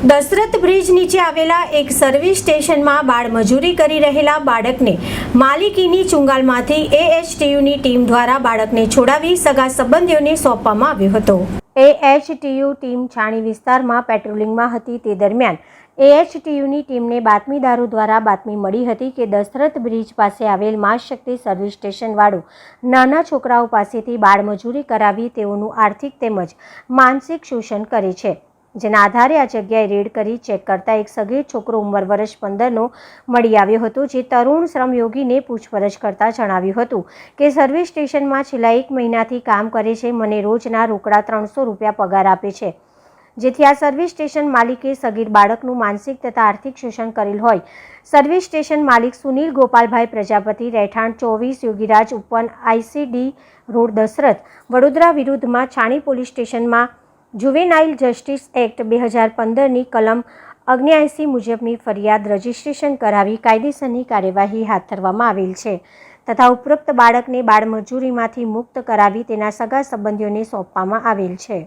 Dasharath bridge નીચે આવેલા એક સર્વિસ સ્ટેશનમાં બાળમજૂરી કરી રહેલા બાળકને માલિકીની ચુંગાલમાંથી એએચટીયુની ટીમ દ્વારા બાળકને છોડાવી સગા સંબંધીઓને સોંપવામાં આવ્યો હતો. એએચટીયુ ટીમ છાણી વિસ્તારમાં પેટ્રોલિંગમાં હતી તે દરમિયાન એએચટીયુની ટીમને બાતમીદારો દ્વારા બાતમી મળી હતી કે દશરથ બ્રિજ પાસે આવેલ શક્તિ સર્વિસ સ્ટેશનવાળું નાના છોકરાઓ પાસેથી બાળમજૂરી કરાવી તેઓનું આર્થિક તેમજ માનસિક શોષણ કરે છે. જેના આધારે આ જગ્યાએ રેડ કરી ચેક કરતા એક સગીર છોકરો ઉંમર વર્ષ પંદરનો મળી આવ્યો હતો, જે તરુણ શ્રમયોગીને પૂછપરછ કરતા જણાવ્યું હતું કે સર્વિસ સ્ટેશનમાં છેલ્લા એક મહિનાથી કામ કરે છે, મને રોજના રોકડા ત્રણસો રૂપિયા પગાર આપે છે. જેથી આ સર્વિસ સ્ટેશન માલિકે સગીર બાળકનું માનસિક તથા આર્થિક શોષણ કરેલ હોય. સર્વિસ સ્ટેશન માલિક સુનિલ ગોપાલભાઈ પ્રજાપતિ, રહેઠાણ ચોવીસ યોગીરાજ ઉપવન આઈસીડી રોડ દશરથ, વડોદરા વિરુદ્ધમાં છાણી પોલીસ સ્ટેશનમાં જુવેનાઇલ જસ્ટિસ એક્ટ બે હજાર પંદરની કલમ અગ્નિયાસી મુજબની ફરિયાદ રજિસ્ટ્રેશન કરાવી કાયદેસરની કાર્યવાહી હાથ ધરવામાં આવેલ છે તથા ઉપરોક્ત બાળકને બાળમજૂરીમાંથી મુક્ત કરાવી તેના સગા સંબંધીઓને સોંપવામાં આવેલ છે.